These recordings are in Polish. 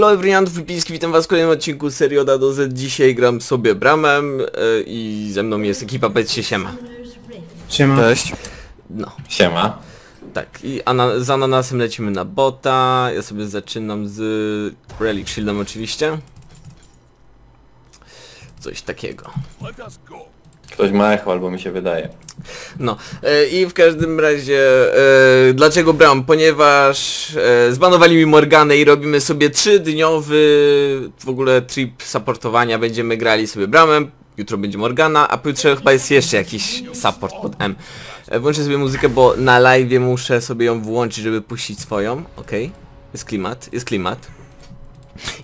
Hello everyone, Flipiński, witam was w kolejnym odcinku serii od A do Z. Dzisiaj gram sobie Bramem e, i ze mną jest ekipa Powiedzcie siema. Siema. Cześć. No, Siema. tak. I ana z ananasem lecimy na bota. Ja sobie zaczynam z Relic Shieldem oczywiście. Coś takiego. Ktoś ma echo, albo mi się wydaje. No e, i w każdym razie e, dlaczego bram? Ponieważ e, zbanowali mi Morganę i robimy sobie trzydniowy w ogóle trip supportowania, będziemy grali sobie bramem, jutro będzie Morgana, a pojutrze chyba jest jeszcze jakiś support pod M. E, włączę sobie muzykę, bo na live muszę sobie ją włączyć, żeby puścić swoją, okej. Jest klimat, jest klimat.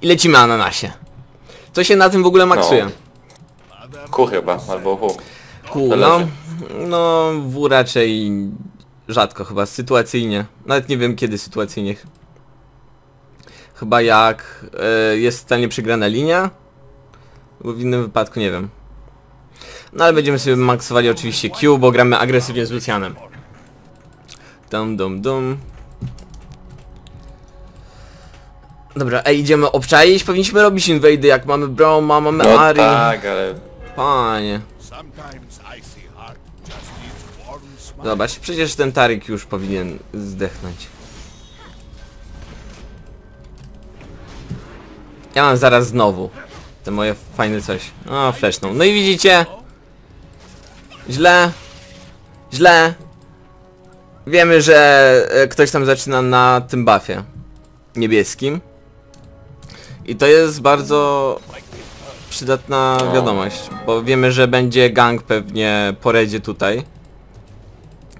I lecimy ananasie. Co się na tym w ogóle maksuje? Q chyba, albo W. Ku, no, Zależy. no W raczej rzadko chyba, sytuacyjnie. Nawet nie wiem kiedy sytuacyjnie. Chyba jak e, jest stanie przegrana linia, bo w innym wypadku nie wiem. No ale będziemy sobie maksowali oczywiście Q, bo gramy agresywnie z Lucianem. Dum dum dum. Dobra, ej, idziemy obczaić, powinniśmy robić inwady, jak mamy Broma, mamy No Ari. tak, ale... Panie. Zobacz, przecież ten Tarik już powinien zdechnąć. Ja mam zaraz znowu te moje fajne coś. O, fleszną. No i widzicie? Źle. Źle. Wiemy, że e, ktoś tam zaczyna na tym buffie niebieskim. I to jest bardzo przydatna wiadomość, bo wiemy, że będzie gang pewnie po redzie tutaj.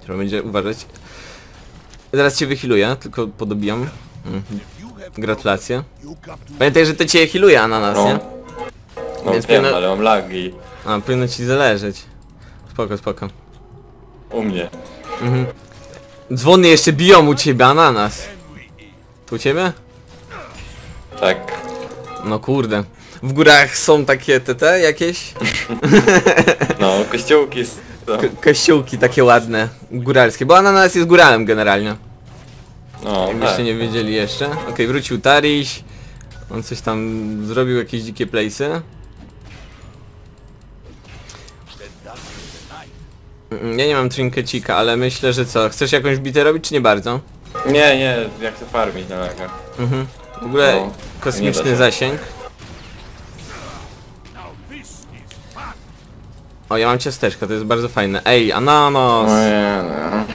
Trzeba będzie uważać. Zaraz cię wychiluję, tylko podobijam. Mm. Gratulacje. Pamiętaj, że to cię healuje ananas, No. nie? No Więc wiem, powinno- ale mam lagi. A, powinno ci zależeć. Spoko, spoko. U mnie. Dzwony jeszcze biją u ciebie, ananas. Tu u ciebie? Tak. No kurde. W górach są takie TT jakieś? No, kościółki. Ko kościółki takie ładne, góralskie, bo ananas jest góralem generalnie. No, Jakbyście tak. nie wiedzieli jeszcze. Okej, wrócił Tariś. On coś tam zrobił, jakieś dzikie place'y. Mm, Ja nie mam trinkecika, ale myślę, że co? Chcesz jakąś bitę robić, czy nie bardzo? Nie, nie, jak chcę farmić na lagach. Mhm. W ogóle No, kosmiczny zasięg. O, ja mam ciasteczka, to jest bardzo fajne. Ej, ananas! Nie, no.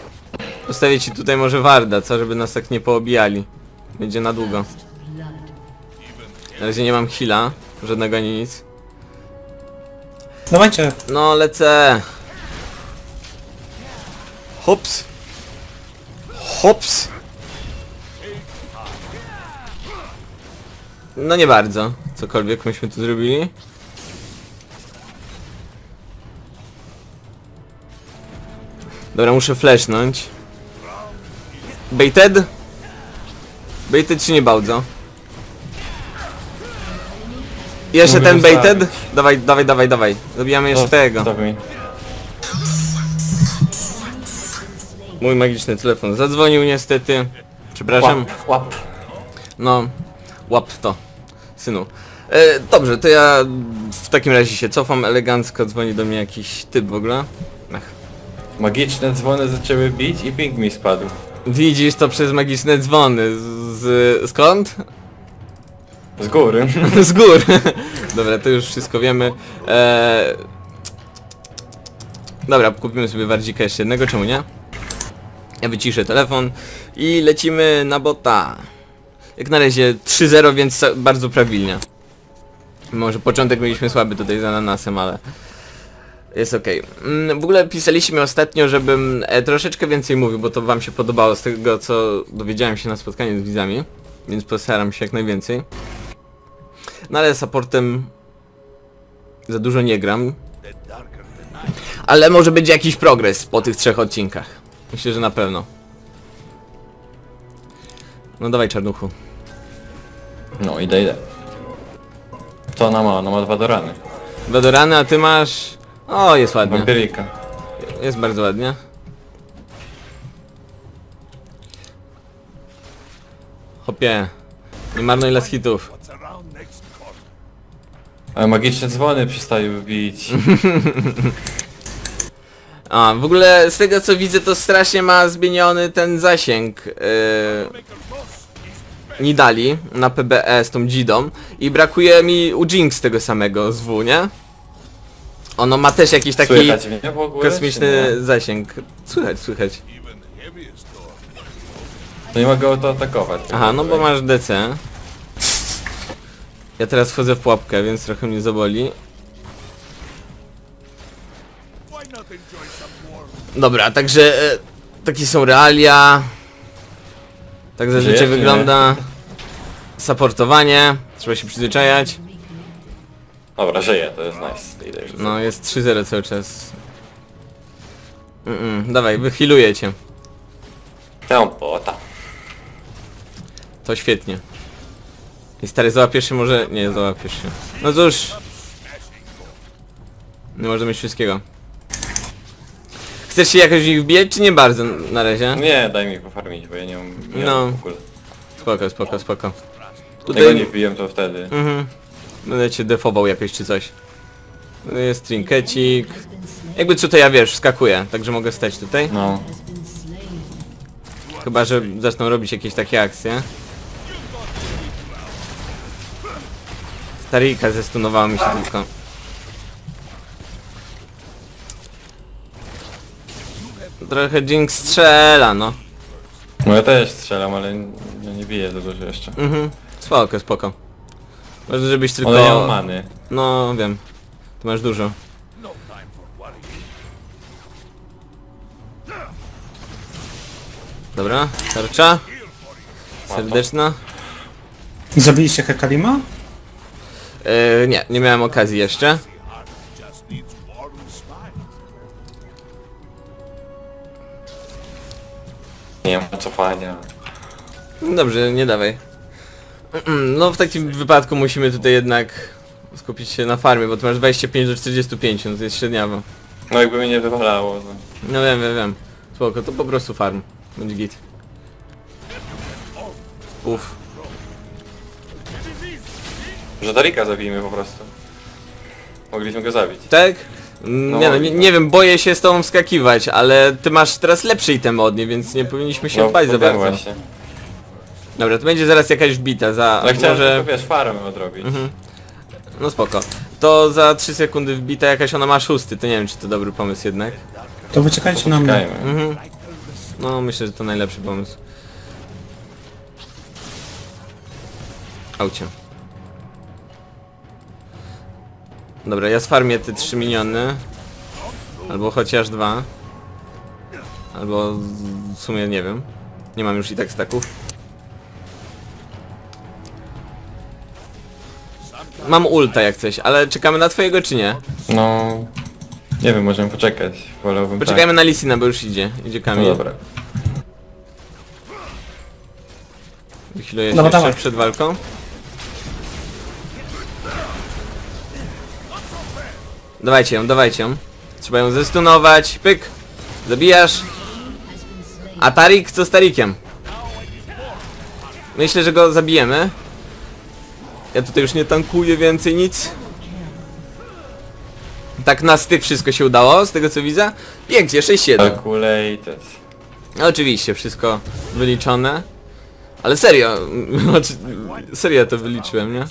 Postawię ci tutaj może Warda, co? Żeby nas tak nie poobijali. Będzie na długo. Na razie nie mam heala, żadnego ani nic. Dawajcie. No, lecę. Hops. Hops. No nie bardzo. Cokolwiek myśmy tu zrobili. Dobra, muszę flashnąć. Baited? Baited czy nie bardzo? Jeszcze Mogę ten baited? Dawaj, dawaj, dawaj, dawaj. Zabijamy jeszcze tego. Mój magiczny telefon zadzwonił niestety. Przepraszam. Łap, łap. No, łap to, synu. E, dobrze, to ja w takim razie się cofam elegancko, dzwoni do mnie jakiś typ w ogóle. Ach. Magiczne dzwony zaczęły bić i ping mi spadł. Widzisz to przez magiczne dzwony. Z, z, skąd? Z góry. z gór. Dobra, to już wszystko wiemy. E, dobra, kupimy sobie wardzika jeszcze jednego, czemu nie? Ja wyciszę telefon i lecimy na bota. Jak na razie 3-0, więc bardzo prawilnie. Może początek mieliśmy słaby tutaj z ananasem, ale jest okej. Mm, W ogóle pisaliśmy ostatnio, żebym e, troszeczkę więcej mówił, bo to wam się podobało z tego, co dowiedziałem się na spotkaniu z widzami. Więc postaram się jak najwięcej. No ale supportem za dużo nie gram. Ale może będzie jakiś progres po tych trzech odcinkach. Myślę, że na pewno. No dawaj czarnuchu. No, idę, idę. Co ona ma? Ona ma dwa do rany. Wedorany, a ty masz... O, jest ładnie. Wampirika. Jest bardzo ładnie. Hopie. Nie marnuj las hitów. Ale magiczne dzwony przestają bić. A, w ogóle z tego co widzę to strasznie ma zmieniony ten zasięg yy, Nidali na PBE z tą Dzidą i brakuje mi u Jinx tego samego z W, nie? Ono ma też jakiś taki Słychać mnie w ogóle? kosmiczny czy nie? zasięg. Słychać, słychać. Door. No nie mogę o to atakować. Aha, no bo masz DC. Ja teraz wchodzę w pułapkę, więc trochę mnie zaboli. Dobra, także e, takie są realia. Tak zazwyczaj Żyjesz, nie? wygląda supportowanie. Trzeba się przyzwyczajać. Dobra, żyję, to jest nice. No jest 3-0 cały czas. Mm -mm, dawaj, wychiluję cię. Tę bota. To świetnie. I stary, załapiesz się może... Nie, załapiesz się. No cóż. Nie można mieć wszystkiego. Chcesz się jakoś wbijać, czy nie bardzo na razie? Nie, daj mi pofarmić, bo ja nie mam No. w ogóle. Spoko, spoko, spoko. Tego Tutaj... nie wbiłem to wtedy. Mhm. Będę cię defował jakoś czy coś. Jest trinkecik. Jakby co to ja wiesz, skakuję, także mogę stać tutaj. No. Chyba, że zaczną robić jakieś takie akcje. Starika zestunowała mi się tylko. Trochę Jinx strzela, no. No ja też strzelam, ale ja nie biję za dużo jeszcze. Mhm. Spoko, spoko. Ważne, żebyś tylko... Ale nie mam many. No, wiem. Tu masz dużo. No. Dobra, tarcza. Serdeczna. Zabiliście Hekalima? Yy, nie, nie miałem okazji jeszcze. Nie ma cofania. Dobrze, nie dawaj. No w takim wypadku musimy tutaj jednak skupić się na farmie, bo ty masz 25 do 45, no to jest średniawo. No jakby mnie nie wywalało. No. No wiem, wiem, wiem. Spoko, to po prostu farm. Będzie git. Uff. Że Darika zabijmy po prostu. Mogliśmy go zabić. Tak? No, Nie no, nie, nie wiem, boję się z tobą wskakiwać, ale ty masz teraz lepszy item od niej, więc nie powinniśmy się bać za bardzo. właśnie. Dobra, to będzie zaraz jakaś wbita za... Ale chciałem może... tylko wiesz, farmę odrobić. Mhm. No spoko. To za 3 sekundy wbita jakaś ona ma szósty, to nie wiem czy to dobry pomysł jednak. To wyczekajcie na mnie. Mhm. No myślę, że to najlepszy pomysł. Aucie. Dobra, ja sfarmię te 3 miniony. Albo chociaż dwa. Albo w sumie nie wiem. Nie mam już i tak staków. Mam ulta jak coś, ale czekamy na twojego czy nie? No... Nie wiem, możemy poczekać. Wolałbym Poczekajmy na Lisina, bo już idzie. Idzie tak. Kamil. No dobra. Wychiluję się Dobra, jeszcze dawaj. przed walką. Dawajcie ją, dawajcie ją. Trzeba ją zestunować. Pyk. Zabijasz. A Tarik co z Tarikiem? Myślę, że go zabijemy. Ja tutaj już nie tankuję więcej nic. Tak na styk wszystko się udało, z tego co widzę. Pięknie, 6-7. Calculated. No Oczywiście, wszystko wyliczone. Ale serio, znaczy, serio to wyliczyłem, nie?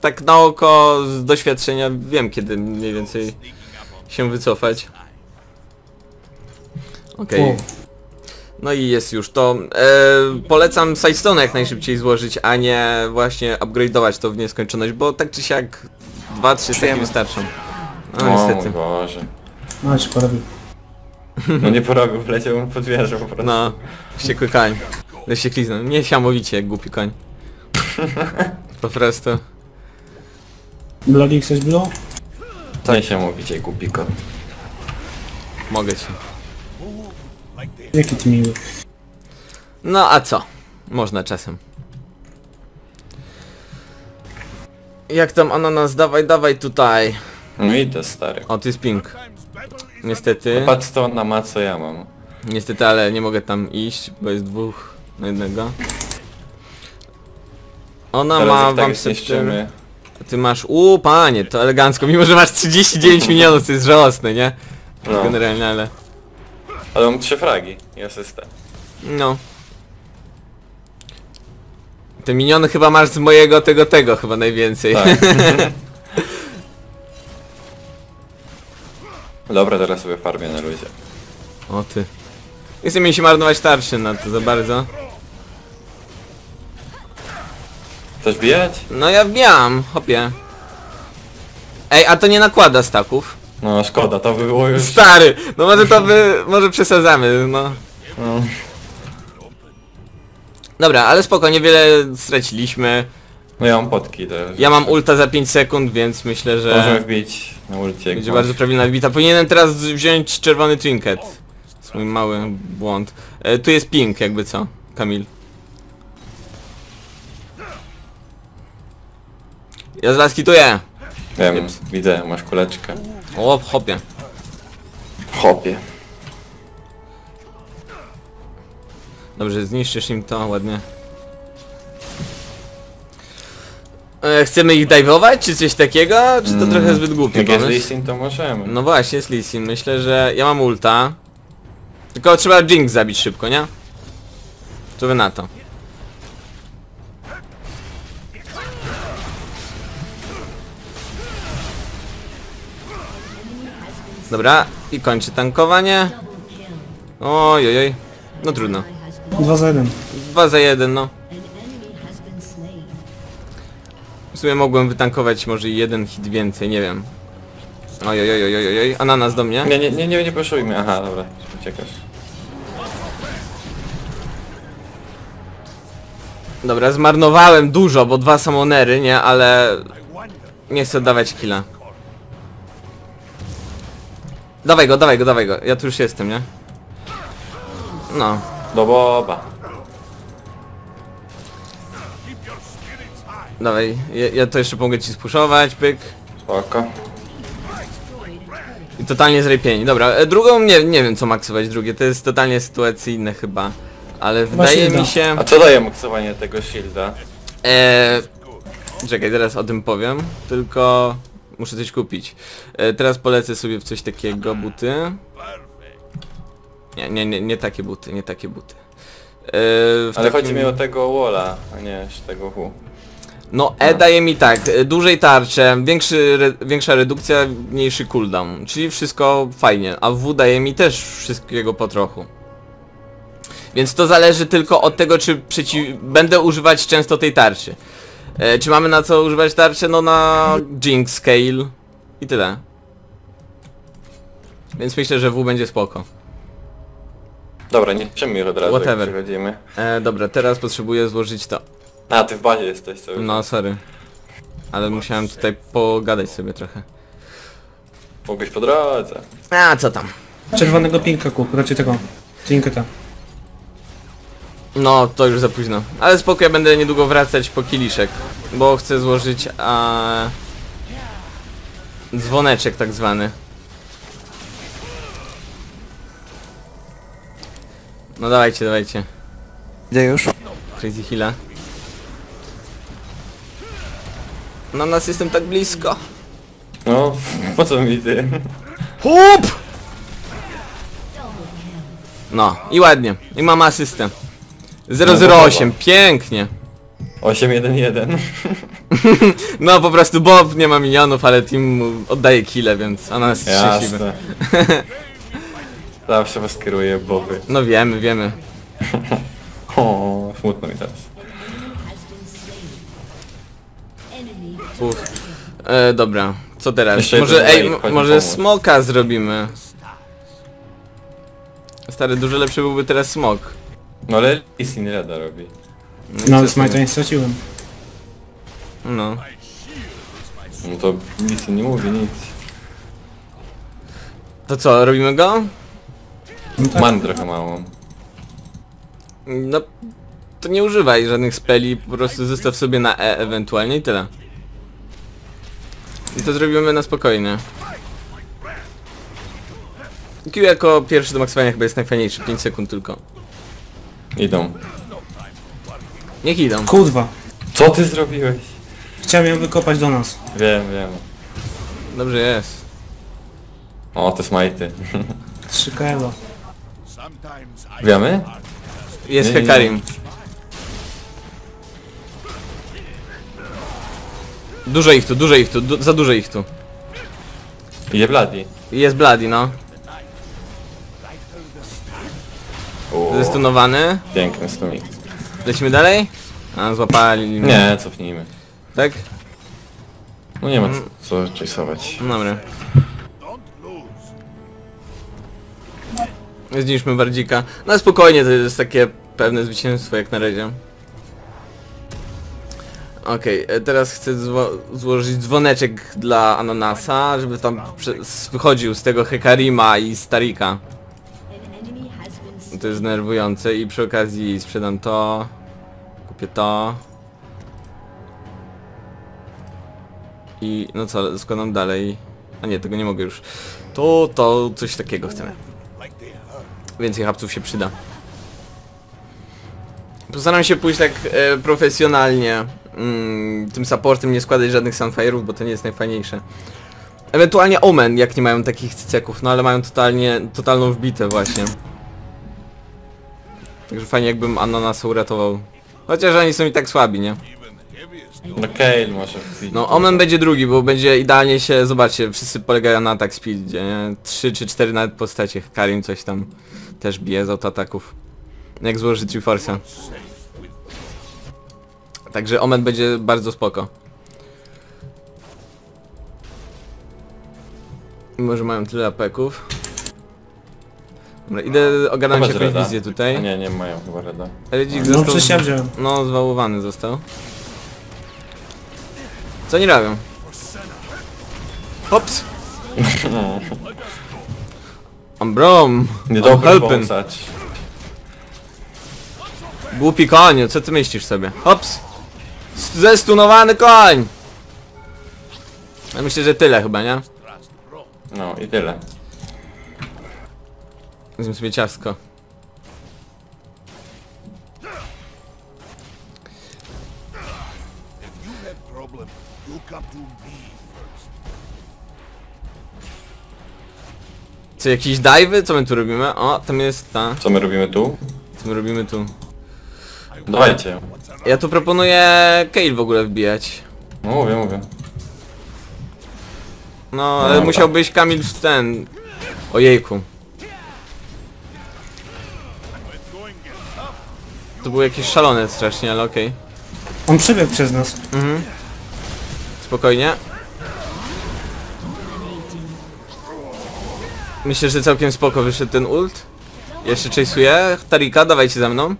Tak na oko, z doświadczenia wiem kiedy mniej więcej się wycofać. Okej. Wow. No i jest już to. E, polecam Sidestone jak najszybciej złożyć, a nie właśnie upgrade'ować to w nieskończoność, bo tak czy siak 2-3 staki Czujemy. wystarczą. No O mój niestety. Boże. No ci porobił. No nie porobił, wleciał pod wieżę po prostu. No, wściekły koń. Leś się kliznął. Nie siamowicie jak głupi koń. Po prostu. Bloody chcesz blue? Co się mówicie, głupiko? Mogę ci. Jaki ty miły. No a co? Można czasem. Jak tam ananas? Dawaj, dawaj tutaj. No idę stary. O, tu jest ping. Niestety. Patrz to na ma co ja mam. Niestety, ale nie mogę tam iść, bo jest dwóch na jednego. Ona Teraz ma tak wam septem. zniszczymy. Ty masz. U panie, to elegancko, mimo że masz 39 milionów, to jest żałosne, nie? No. Generalnie, ale. Ale mam trzy fragi i asystę. No. Te miniony chyba masz z mojego tego tego chyba najwięcej. Tak. Dobra, teraz sobie farmię na luzie. o ty. Nie chcę mi się marnować tarczy na to za bardzo. Chcesz bijać? No ja wbijam, hopie. Ej, a to nie nakłada staków. No szkoda, to by było już... Stary, no może to by, może przesadzamy, no. No. Dobra, ale spoko, niewiele straciliśmy. no ja mam potki też. Ja mam ulta za 5 sekund, więc myślę, Możemy że wbić na ulcie. będzie bardzo prawidłna wbita. Powinienem teraz wziąć czerwony trinket. Swój mały błąd. E, tu jest ping, jakby co, Kamil. Ja z was kituję. Wiem, widzę, masz kuleczkę. O, hopie. Hopie. Dobrze, zniszczysz im to ładnie. E, chcemy ich dive'ować, czy coś takiego? Czy to trochę zbyt głupie Jak jest pomysł? listing, to możemy. No właśnie, jest Lee Sin. Myślę, że ja mam ulta. Tylko trzeba Jinx zabić szybko, nie? Co wy na to? Dobra, i kończy tankowanie. Oj, oj, oj. No trudno. 2 za 1. 2 za 1, no. W sumie mogłem wytankować może jeden hit więcej, nie wiem. Oj, oj, oj, oj, oj, oj. Ananas do mnie. Nie, nie, nie, nie, nie poszujmy. Aha, dobra, uciekasz. Dobra, zmarnowałem dużo, bo dwa samonery, nie, ale nie chcę oddawać killa. Dawaj go, dawaj go, dawaj go. Ja tu już jestem, nie? No. Do boba. Dawaj, ja, ja to jeszcze mogę ci spuszować, pyk. Spoko. I totalnie zrepieni. Dobra, e, drugą nie, nie wiem co maksować drugie, to jest totalnie sytuacyjne chyba. Ale wydaje shielda. mi się... A co daje maksowanie tego shielda? Eee, czekaj, teraz o tym powiem, tylko muszę coś kupić. E, teraz polecę sobie w coś takiego, buty. Nie, nie, nie, nie takie buty, nie takie buty. E, Ale takim- chodzi mi o tego walla, a nie tego W. No E daje mi tak, e, dłużej tarczę, większy, re, większa redukcja, mniejszy cooldown, czyli wszystko fajnie, a W daje mi też wszystkiego po trochu. Więc to zależy tylko od tego, czy przeciw... będę używać często tej tarczy. E, czy mamy na co używać tarczy? No na Jinx Scale i tyle. Więc myślę, że W będzie spoko. Dobra, nie piszemy ich od razu, Whatever. jak przychodzimy. E, dobra, teraz potrzebuję złożyć to. A, ty w bazie jesteś cały No, sorry. Ale musiałem tutaj pogadać sobie trochę. Mogłeś po drodze. A, co tam? Czerwonego pinka kup, raczej tego. Trinketa. No, to już za późno. Ale spoko, ja będę niedługo wracać po kieliszek. Bo chcę złożyć a... dzwoneczek tak zwany. No dawajcie, dawajcie. Idę już. Crazy Hilla. Na nas jestem tak blisko. No, po co mi ty? Hup! No, i ładnie. I mam asystę. 008, pięknie. 8-1-1. No po prostu Bob nie ma minionów, ale team oddaje kile, więc ona jest szczęśliwy. Jasne. Zawsze was kieruje boby. No wiemy, wiemy. O, smutno mi teraz. Uf. E, dobra, co teraz? Jeszcze Może, jeden ej, Wave, m- chodź może pomóc. smoka zrobimy. Stary, dużo lepszy byłby teraz smok. No ale Isin Reda robi. i No, co z tego? nie straciłem. No. No to Isin nie mówi nic. To co, robimy go? No tak. Man trochę mało. No, to nie używaj żadnych speli, po prostu zostaw sobie na E ewentualnie i tyle. I to zrobimy na spokojnie. Q jako pierwszy do maksowania chyba jest najfajniejszy, 5 sekund tylko. Idą. Niech idą. Kurwa. Co ty zrobiłeś? Chciałem ją wykopać do nas. Wiem, wiem. Dobrze jest. O, te smajty. 3 kilo. Sometimes I Wiemy? Jest Nie, nie, nie. Hekarim. Dużo ich tu, dużo ich tu, du za dużo ich tu. Idzie Bloody. Jest Bloody, no. Zestunowany. piękny stunik. Lecimy dalej? A, złapali. Nie, cofnijmy. Tak? No nie ma co, co chase'ować. No Dobra. Zniszczmy Bardzika. No spokojnie, to jest takie pewne zwycięstwo jak na razie. Okej, e, teraz chcę zło złożyć dzwoneczek dla Ananasa, żeby tam wychodził z tego Hekarima i Starika. To jest denerwujące i przy okazji sprzedam to. Kupię to. I no co, składam dalej. A nie, tego nie mogę już. To, to coś takiego chcemy. Więcej hapców się przyda. Postaram się pójść tak e, profesjonalnie. Mm, tym supportem nie składać żadnych sunfire'ów, bo to nie jest najfajniejsze. Ewentualnie Omen, jak nie mają takich cyceków, no ale mają totalnie, totalną wbitę właśnie. Także fajnie jakbym Ananasa uratował. Chociaż oni są i tak słabi, nie? No Kale może. No Omen będzie drugi, bo będzie idealnie się, zobaczcie, wszyscy polegają na atak speedzie, nie? 3 czy 4 nawet postacie, Karim coś tam też bije z autoataków. Jak złoży Triforce'a. Także Omen będzie bardzo spoko. Mimo, że mają tyle apeków. Dobra, idę ogarnąć Chyba z jakąś Reda. wizję tutaj. nie, nie mają chyba Reda. Redzik No został... przecież ja wziąłem. No, zwałowany został. Co oni robią? Hops! Ambrom! Niedobry helping. wąsacz. Głupi koniu, co ty myślisz sobie? Hops! St- Zestunowany koń! Ja myślę, że tyle chyba, nie? No i tyle. To me first. Co, jakieś dive'y? Co my tu robimy? O, tam jest ta. Co my robimy tu? Co my robimy tu? Dawajcie. Ja tu proponuję Kale w ogóle wbijać. No mówię, mówię. No, ale Dobra. musiałbyś Kamil w ten... Ojejku. To było jakieś szalone strasznie, ale okej. On przebiegł przez nas. Spokojnie. Myślę, że całkiem spoko wyszedł ten ult. Jeszcze chase'uję. Tarika, dawajcie ze mną.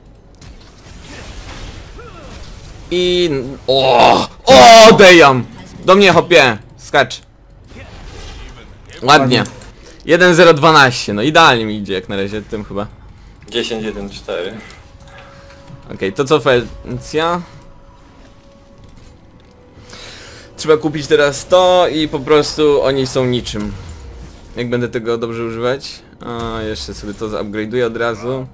I... O! O! Dejam! Do mnie hopie! Skacz. Ładnie. 1-0-12, no idealnie mi idzie jak na razie, tym chyba. 10, 1, 4. Okej, to co Felicja? Trzeba kupić teraz to i po prostu oni są niczym. Jak będę tego dobrze używać? A, jeszcze sobie to zupgrade'uję od razu.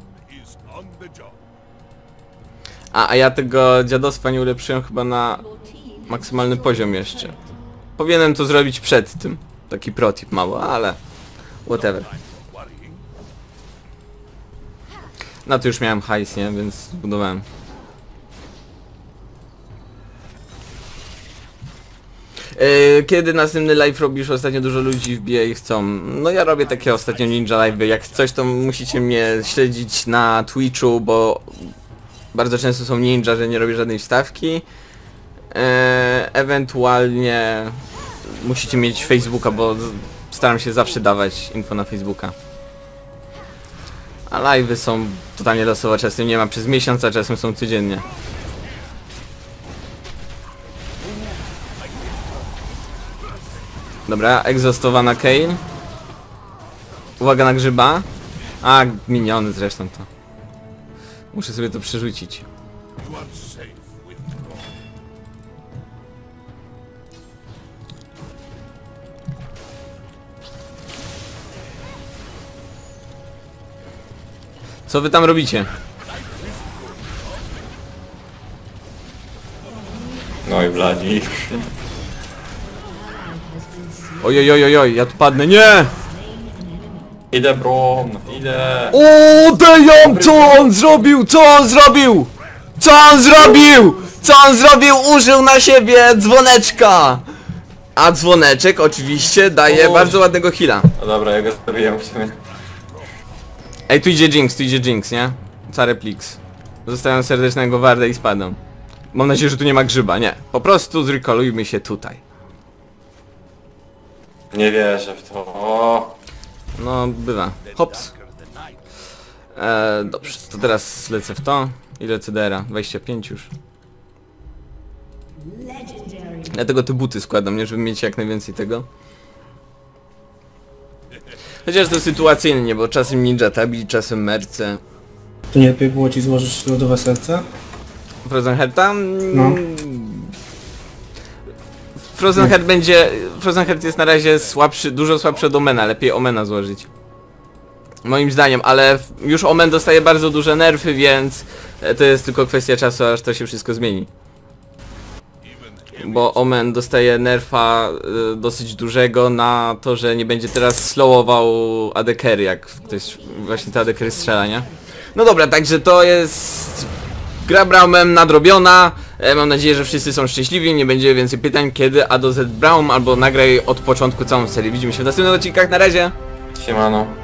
A, a ja tego dziadostwa nie ulepszyłem chyba na maksymalny poziom jeszcze. Powinienem to zrobić przed tym. Taki protip mały, ale... Whatever. Na to już miałem hajs, nie? Więc zbudowałem. E, Kiedy następny live robisz? Ostatnio dużo ludzi wbija i chcą. No ja robię takie ostatnio ninja live. Jak coś to musicie mnie śledzić na Twitchu, bo bardzo często są ninja, że nie robię żadnej wstawki. E, ewentualnie musicie mieć Facebooka, bo staram się zawsze dawać info na Facebooka. A live'y są totalnie losowo, czasem nie ma przez miesiąc, a czasem są codziennie. Dobra, egzostowana Kale. Uwaga na grzyba. A, miniony zresztą to. Muszę sobie to przerzucić. Co wy tam robicie? No i bladzi. Ojoj, ojoj, ojoj, ja tu padnę, nie! Idę brum, idę. O, damn, co on zrobił? Co on zrobił? Co on zrobił? Co on zrobił? Użył na siebie dzwoneczka! A dzwoneczek oczywiście daje O. bardzo ładnego heala. No dobra, ja go zabiję w sumie. Ej, tu idzie Jinx, tu idzie Jinx, nie? Careplix. Zostawiam serdecznego wardę i spadam. Mam nadzieję, że tu nie ma grzyba, nie. Po prostu zrekolujmy się tutaj. Nie wierzę w to. O, No, bywa. Hops. Eee, dobrze, to teraz lecę w to. Ile CDR-a? 25 już. Dlatego te buty składam, nie? Żeby mieć jak najwięcej tego. Chociaż to sytuacyjnie, bo czasem Ninja Tabi, czasem Merce. To nie lepiej było ci złożyć lodowe serce? Frozen Heart tam... No. Frozen Heart będzie... Frozen Heart jest na razie słabszy, dużo słabszy od Omena, lepiej Omena złożyć. Moim zdaniem, ale już Omen dostaje bardzo duże nerfy, więc to jest tylko kwestia czasu, aż to się wszystko zmieni. Bo Omen dostaje nerfa y, dosyć dużego na to, że nie będzie teraz slowował AD carry, jak ktoś właśnie te AD carry strzela, nie? No dobra, także to jest gra Braumem nadrobiona. E, mam nadzieję, że wszyscy są szczęśliwi, nie będzie więcej pytań, kiedy A do Z Braum, albo nagraj od początku całą serię. Widzimy się w następnych odcinkach, na razie! siemano.